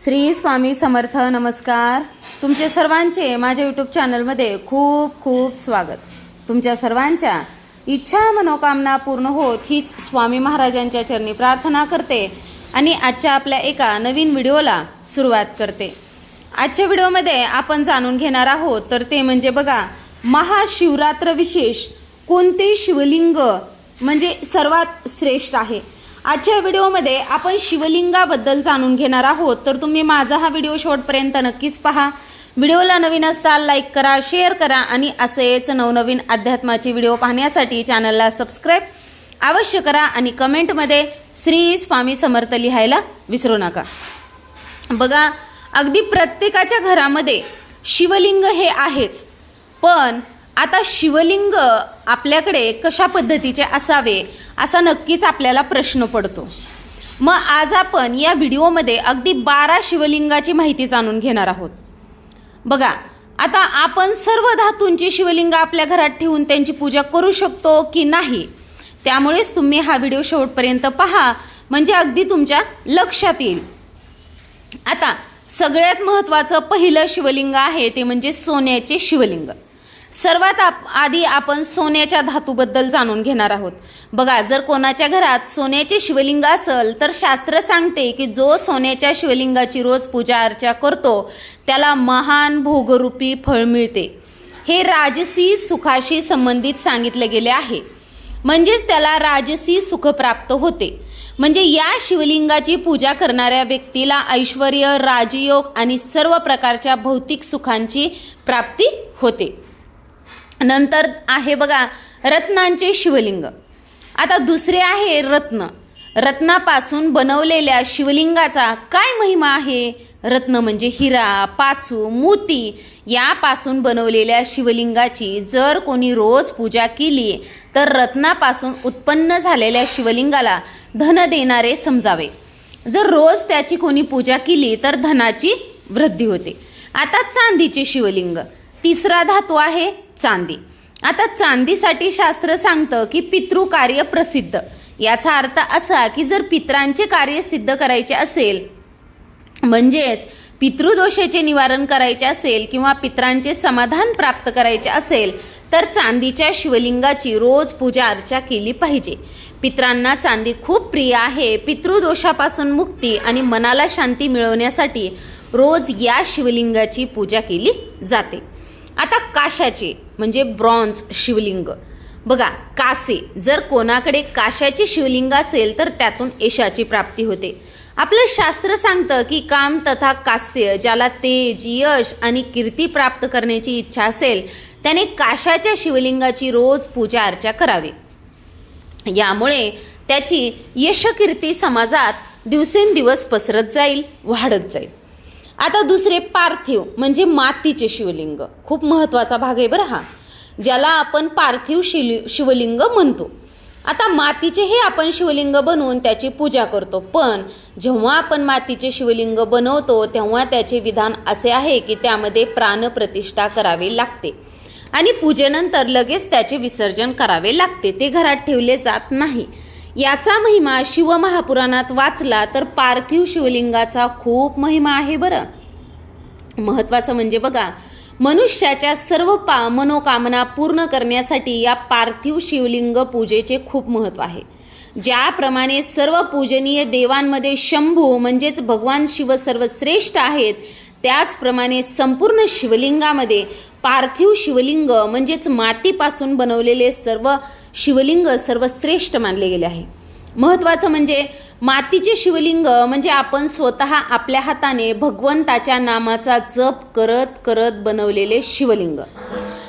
श्री स्वामी समर्थ नमस्कार. तुमचे सर्वांचे माझ्या यूट्यूब चॅनलमध्ये खूप खूप स्वागत. तुमच्या सर्वांच्या इच्छा मनोकामना पूर्ण होत हीच स्वामी महाराजांच्या चरणी प्रार्थना करते आणि आजच्या आपल्या एका नवीन व्हिडिओला सुरुवात करते. आजच्या व्हिडिओमध्ये आपण जाणून घेणार आहोत तर ते म्हणजे बघा महाशिवरात्र विशेष कोणते शिवलिंग म्हणजे सर्वात श्रेष्ठ आहे? आजच्या व्हिडिओमध्ये आपण शिवलिंगाबद्दल जाणून घेणार आहोत. तर तुम्ही माझा हा व्हिडिओ शेवटपर्यंत नक्कीच पहा. व्हिडिओला नवीन असताल लाईक करा शेअर करा आणि असेच नवनवीन अध्यात्माचे व्हिडिओ पाहण्यासाठी चॅनलला सबस्क्राईब अवश्य करा आणि कमेंटमध्ये श्री स्वामी समर्थ लिहायला विसरू नका. बघा अगदी प्रत्येकाच्या घरामध्ये शिवलिंग हे आहेच. पण आता शिवलिंग आपल्याकडे कशा पद्धतीचे असावे असा नक्कीच आपल्याला प्रश्न पडतो. मग आज आपण या व्हिडिओमध्ये अगदी बारा शिवलिंगाची माहिती जाणून घेणार आहोत. बघा आता आपण सर्व धातूंची शिवलिंग आपल्या घरात ठेवून त्यांची पूजा करू शकतो की नाही त्यामुळेच तुम्ही हा व्हिडिओ शेवटपर्यंत पहा म्हणजे अगदी तुमच्या लक्षात येईल. आता सगळ्यात महत्त्वाचं पहिलं शिवलिंग आहे ते म्हणजे सोन्याचे शिवलिंग. सर्वात आप आधी आपण सोन्याच्या धातूबद्दल जाणून घेणार आहोत. बघा जर कोणाच्या घरात सोन्याचे शिवलिंग असेल तर शास्त्र सांगते की जो सोन्याच्या शिवलिंगाची रोज पूजा अर्चा करतो त्याला महान भोगरूपी फळ मिळते. हे राजसी सुखाशी संबंधित सांगितले गेले आहे. म्हणजेच त्याला राजसी सुख प्राप्त होते. म्हणजे या शिवलिंगाची पूजा करणाऱ्या व्यक्तीला ऐश्वर राजयोग आणि सर्व प्रकारच्या भौतिक सुखांची प्राप्ती होते. नंतर आहे बघा रत्नांचे शिवलिंग. आता दुसरे आहे रत्न. रत्नापासून बनवलेल्या शिवलिंगाचा काय महिमा आहे? रत्न म्हणजे हिरा पाचू मोती यापासून बनवलेल्या शिवलिंगाची जर कोणी रोज पूजा केली तर रत्नापासून उत्पन्न झालेल्या शिवलिंगाला धन देणारे समजावे. जर रोज त्याची कोणी पूजा केली तर धनाची वृद्धी होते. आता चांदीचे शिवलिंग. तिसरा धातू आहे चांदी. आता चांदीसाठी शास्त्र सांगतं की पितृ कार्य प्रसिद्ध. याचा अर्थ असा की जर पित्रांचे कार्य सिद्ध करायचे असेल म्हणजेच पितृदोषाचे निवारण करायचे असेल किंवा पित्रांचे समाधान प्राप्त करायचे असेल तर चांदीच्या शिवलिंगाची रोज पूजा अर्चा केली पाहिजे. पित्रांना चांदी खूप प्रिय आहे. पितृदोषापासून मुक्ती आणि मनाला शांती मिळवण्यासाठी रोज या शिवलिंगाची पूजा केली जाते. आता काशाचे म्हणजे ब्रॉन्झ शिवलिंग. बघा कासे जर कोणाकडे काशाचे शिवलिंग असेल तर त्यातून यशाची प्राप्ती होते. आपलं शास्त्र सांगतं की काम तथा कास्य ज्याला तेज यश आणि कीर्ती प्राप्त करण्याची इच्छा असेल त्याने काशाच्या शिवलिंगाची रोज पूजा अर्चा करावी. यामुळे त्याची यशकीर्ती समाजात दिवसेंदिवस पसरत जाईल वाढत जाईल. आता दुसरे पार्थिव म्हणजे मातीचे शिवलिंग. खूप महत्त्वाचा भाग आहे बरं हा. ज्याला आपण पार्थिव शिल शिवलिंग म्हणतो. आता मातीचे हे आपण शिवलिंग बनवून त्याची पूजा करतो. पण जेव्हा आपण मातीचे शिवलिंग बनवतो तेव्हा त्याचे विधान असे आहे की त्यामध्ये प्राणप्रतिष्ठा करावी लागते. आणि पूजेनंतर लगेच त्याचे विसर्जन करावे लागते. ते घरात ठेवले जात नाही. याचा महिमा शिवमहापुराणात वाचला तर पार्थिव शिवलिंगाचा खूप महिमा आहे बरं. महत्त्वाचं म्हणजे बघा मनुष्याच्या सर्व पा मनोकामना पूर्ण करण्यासाठी या पार्थिव शिवलिंग पूजेचे खूप महत्त्व आहे. ज्याप्रमाणे सर्व पूजनीय देवांमध्ये शंभू म्हणजेच भगवान शिव सर्वश्रेष्ठ आहेत त्याचप्रमाणे संपूर्ण शिवलिंगामध्ये पार्थिव शिवलिंग म्हणजेच मातीपासून बनवलेले सर्व शिवलिंग सर्वश्रेष्ठ मानले गेले आहे. महत्त्वाचं म्हणजे मातीचे शिवलिंग म्हणजे आपण स्वतः आपल्या हाताने भगवंताच्या नामाचा जप करत करत बनवलेले शिवलिंग.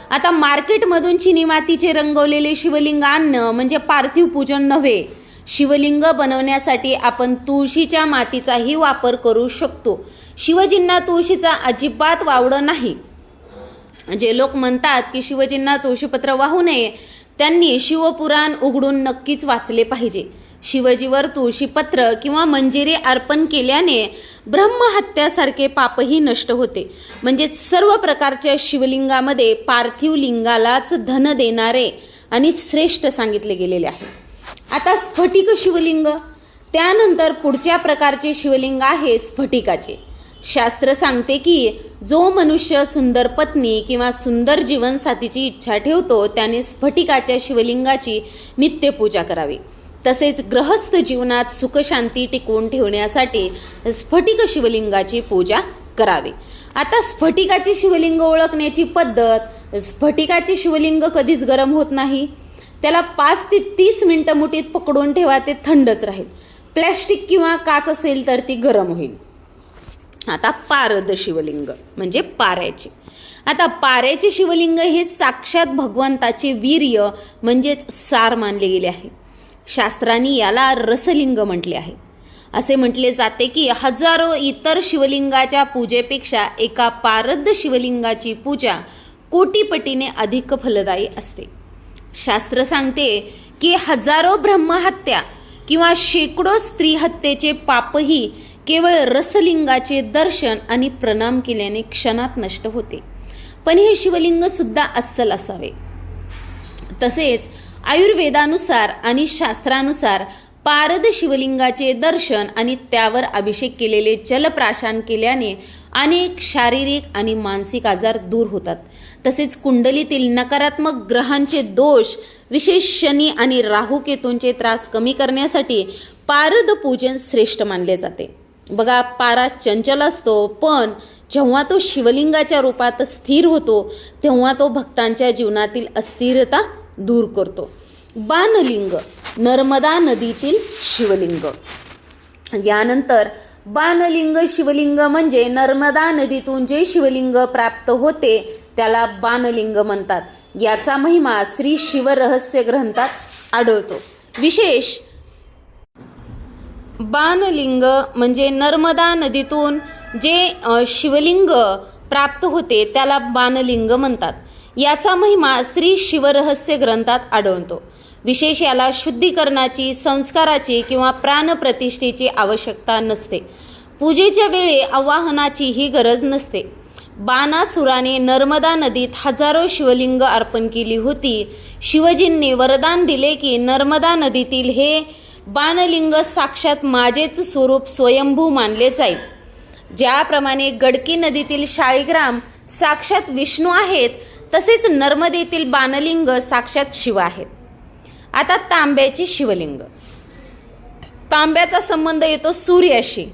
आता मार्केटमधून चिनी मातीचे रंगवलेले शिवलिंग आणणं म्हणजे पार्थिव पूजन नव्हे. शिवलिंग बनवण्यासाठी आपण तुळशीच्या मातीचाही वापर करू शकतो. शिवजींना तुळशीचा अजिबात वावडं नाही. जे लोक म्हणतात की शिवजींना तुळशीपत्र वाहू नये त्यांनी शिवपुराण उघडून नक्कीच वाचले पाहिजे. शिवजीवर तुळशीपत्र किंवा मंजिरी अर्पण केल्याने ब्रह्महत्यासारखे पापही नष्ट होते. म्हणजे सर्व प्रकारच्या शिवलिंगामध्ये पार्थिव लिंगालाच धन देणारे आणि श्रेष्ठ सांगितले गेलेले आहे. आता स्फटिक शिवलिंग. त्यानंतर पुढच्या प्रकारचे शिवलिंग आहे स्फटिकाचे. शास्त्र सांगते की जो मनुष्य सुंदर पत्नी किंवा सुंदर जीवनसाथीची इच्छा ठेवतो त्याने स्फटिकाच्या शिवलिंगाची नित्यपूजा करावी. तसेच ग्रहस्थ जीवनात सुखशांती टिकवून ठेवण्यासाठी स्फटिक शिवलिंगाची पूजा करावी. आता स्फटिकाची शिवलिंग ओळखण्याची पद्धत स्फटिकाची शिवलिंग कधीच गरम होत नाही. त्याला पाच ते तीस मिनटं मुठीत पकडून ठेवा ते थंडच राहील. प्लॅस्टिक किंवा काच असेल तर ती गरम होईल. आता पारद शिवलिंग म्हणजे पाऱ्याचे. आता पाऱ्याचे शिवलिंग हे साक्षात भगवंताचे वीर्य म्हणजेच सार मानले गेले आहे. शास्त्रांनी याला रसलिंग म्हटले आहे. असे म्हटले जाते की हजारो इतर शिवलिंगाच्या पूजेपेक्षा एका पारद शिवलिंगाची पूजा कोटीपटीने अधिक फलदायी असते. शास्त्र सांगते की हजारो ब्रह्महत्या किंवा शेकडो स्त्री हत्येचे पापही केवळ रसलिंगाचे दर्शन आणि प्रणाम केल्याने क्षणात नष्ट होते. पण हे शिवलिंग सुद्धा अस्सल असावे. तसेच आयुर्वेदानुसार आणि शास्त्रानुसार पारद शिवलिंगाचे दर्शन आणि त्यावर अभिषेक केलेले जलप्राशान केल्याने अनेक शारीरिक आणि मानसिक आजार दूर होतात. तसेच कुंडलीतील नकारात्मक ग्रहांचे दोष विशेष शनी आणि राहू केतूंचे त्रास कमी करण्यासाठी पारद पूजन श्रेष्ठ मानले जाते. बघा पारा चंचल असतो पण जेव्हा तो शिवलिंगाच्या रूपात स्थिर होतो तेव्हा तो भक्तांच्या जीवनातील अस्थिरता दूर करतो. बाणलिंग नर्मदा नदीतील शिवलिंग. यानंतर बाणलिंग शिवलिंग म्हणजे नर्मदा नदीतून जे शिवलिंग प्राप्त होते त्याला बाणलिंग म्हणतात. याचा महिमा श्री शिवरहस्य ग्रंथात आढळतो. विशेष बाणलिंग म्हणजे नर्मदा नदीतून जे शिवलिंग प्राप्त होते त्याला बाणलिंग म्हणतात. याचा महिमा श्री शिवरहस्य ग्रंथात आढळतो. विशेष याला शुद्धीकरणाची संस्काराची किंवा प्राणप्रतिष्ठेची आवश्यकता नसते. पूजेच्या वेळी आवाहनाची ही गरज नसते. बाणासुराने नर्मदा नदीत हजारो शिवलिंग अर्पण केली होती. शिवजींनी वरदान दिले की नर्मदा नदीतील हे बाणलिंग साक्षात माझेच स्वरूप स्वयंभू मानले जाईल. ज्याप्रमाणे गडकी नदीतील शाळीग्राम साक्षात विष्णू आहेत तसेच नर्मदेतील बाणलिंग साक्षात शिव आहेत. आता तांब्याची शिवलिंग. तांब्याचा संबंध येतो सूर्याशी.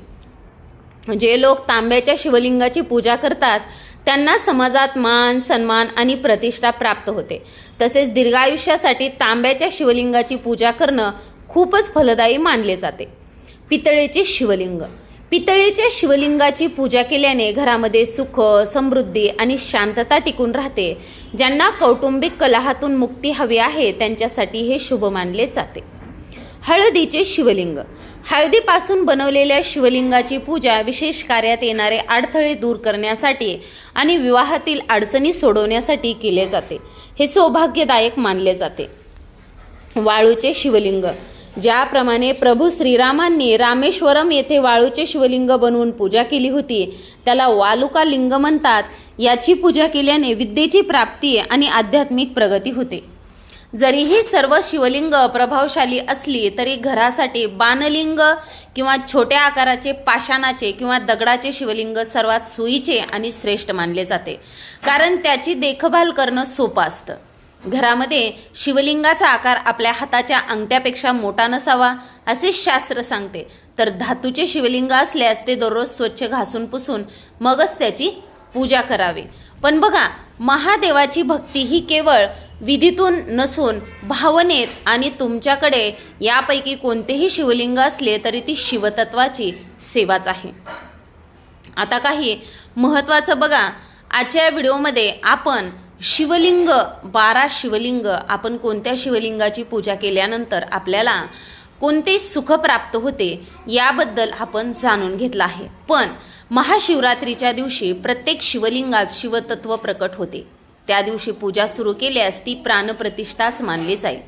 जे लोक तांब्याच्या शिवलिंगाची पूजा करतात त्यांना समाजात मान सन्मान आणि प्रतिष्ठा प्राप्त होते. तसेच दीर्घायुष्यासाठी तांब्याच्या शिवलिंगाची पूजा करणं खूपच फलदायी मानले जाते. पितळेचे शिवलिंग. पितळेच्या शिवलिंगाची पूजा केल्याने घरामध्ये सुख समृद्धी आणि शांतता टिकून राहते. ज्यांना कौटुंबिक कलहातून मुक्ती हवी आहे त्यांच्यासाठी हे शुभ मानले जाते. हळदीचे शिवलिंग. हळदीपासून बनवलेल्या शिवलिंगाची पूजा विशेष कार्यात येणारे अडथळे दूर करण्यासाठी आणि विवाहातील अडचणी सोडवण्यासाठी केले जाते. हे सौभाग्यदायक मानले जाते. वाळूचे शिवलिंग. ज्याप्रमाणे प्रभू श्रीरामांनी रामेश्वरम येथे वाळूचे शिवलिंग बनवून पूजा केली होती त्याला वालुका लिंग म्हणतात. याची पूजा केल्याने विद्येची प्राप्ती आणि आध्यात्मिक प्रगती होते. जरी ही सर्व शिवलिंग प्रभावशाली असली तरी घरासाठी बाणलिंग किंवा छोट्या आकाराचे पाषाणाचे किंवा दगडाचे शिवलिंग सर्वात सोयीचे आणि श्रेष्ठ मानले जाते. कारण त्याची देखभाल करणं सोपं असतं. घरामध्ये शिवलिंगाचा आकार आपल्या हाताच्या अंगठ्यापेक्षा मोठा नसावा असे शास्त्र सांगते. तर धातूचे शिवलिंग असल्यास ते दररोज स्वच्छ घासून पुसून मगच त्याची पूजा करावी. पण बघा महादेवाची भक्ती ही केवळ विधीतून नसून भावनेत आणि तुमच्याकडे यापैकी कोणतेही शिवलिंग असले तरी ती शिवतत्वाची सेवाच आहे. आता काही महत्त्वाचं बघा. आजच्या व्हिडिओमध्ये आपण शिवलिंग बारा शिवलिंग आपण कोणत्या शिवलिंगाची पूजा केल्यानंतर आपल्याला कोणते सुख प्राप्त होते याबद्दल आपण जाणून घेतलं आहे. पण महाशिवरात्रीच्या दिवशी प्रत्येक शिवलिंगात शिवतत्व प्रकट होते. त्या दिवशी पूजा सुरू केल्यास ती प्राणप्रतिष्ठाच मानली जाईल.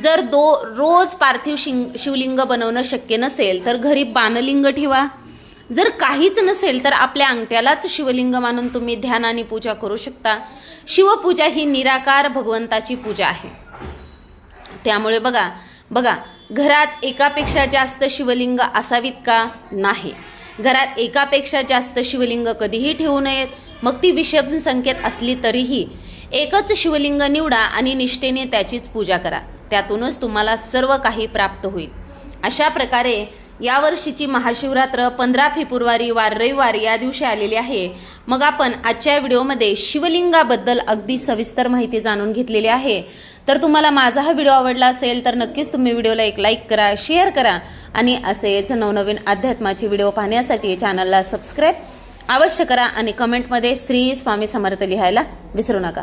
जर दो रोज पार्थिव शिंग शिवलिंग बनवणं शक्य नसेल तर घरी बाणलिंग ठेवा. जर काहीच नसेल तर आपल्या अंगठ्यालाच शिवलिंग मानून तुम्ही ध्यान आणि पूजा करू शकता. शिवपूजा ही निराकार भगवंताची पूजा आहे. त्यामुळे बघा बघा घरात एकापेक्षा जास्त शिवलिंग असावीत का? नाही. घरात एकापेक्षा जास्त शिवलिंग कधीही ठेवू नयेत. मग ती विषम संकेत असली तरीही एकच शिवलिंग निवडा आणि निष्ठेने त्याचीच पूजा करा. त्यातूनच तुम्हाला सर्व काही प्राप्त होईल. अशा प्रकारे यावर्षीची महाशिवरात्र पंधरा फेब्रुवारी वार रविवार या दिवशी आलेली आहे. मग आपण आजच्या व्हिडिओमध्ये शिवलिंगाबद्दल अगदी सविस्तर माहिती जाणून घेतलेली आहे. तर तुम्हाला माझा हा व्हिडिओ आवडला असेल तर नक्कीच तुम्ही व्हिडिओला एक लाईक करा शेअर करा आणि असेच नवनवीन अध्यात्माचे व्हिडिओ पाहण्यासाठी चॅनलला सबस्क्राईब अवश्य करा आणि कमेंटमध्ये श्री स्वामी समर्थ लिहायला विसरू नका.